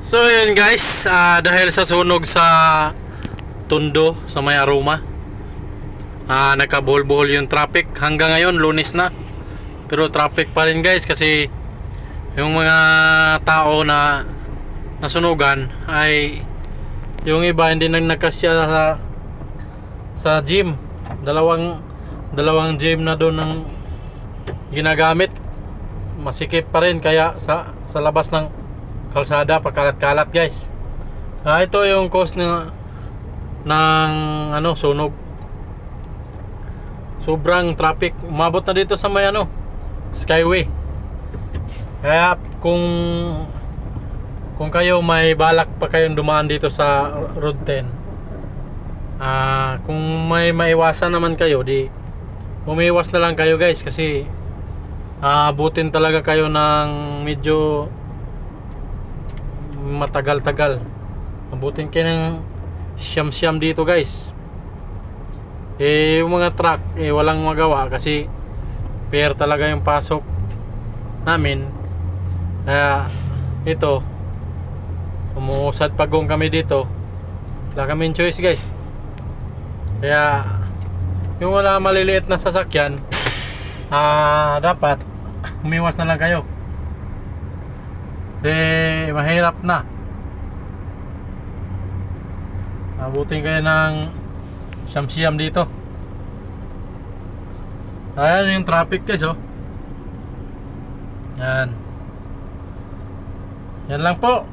So yun guys, ah, dahil sa sunog sa Tondo sa may aroma, ah, nakabuhol-buhol yung traffic hanggang ngayon, lunis na. Pero traffic pa rin guys kasi yung mga tao na nasunugan ay yung iba hindi nang nagkasya sa sa gym. Dalawang dalawang gym na doon ang ginagamit. Masikip pa rin kaya sa sa labas ng kalsada pagkalat-kalat guys. Ah, ito yung cause ng ng ano sunog. Sobrang traffic. Umabot na dito sa may ano Skyway. Kaya kung kung kayo may balak pa kayong dumaan dito sa Road 10 ah kung may maiwasan naman kayo di umiwas na lang kayo guys kasi aabutin talaga kayo ng medyo matagal-tagal abutin kayo ng siyam-siyam dito guys. Eh yung mga truck eh walang magawa kasi pair talaga yung pasok namin. Kaya ito umuusad pagong kami dito. Wala kaming choice guys. Kaya yung wala maliliit na sasakyan ah dapat umiwas na lang kayo kasi mahirap na. Abutin kayo ng siyam-siyam dito. Ayan yung traffic guys oh. Yan yan lang po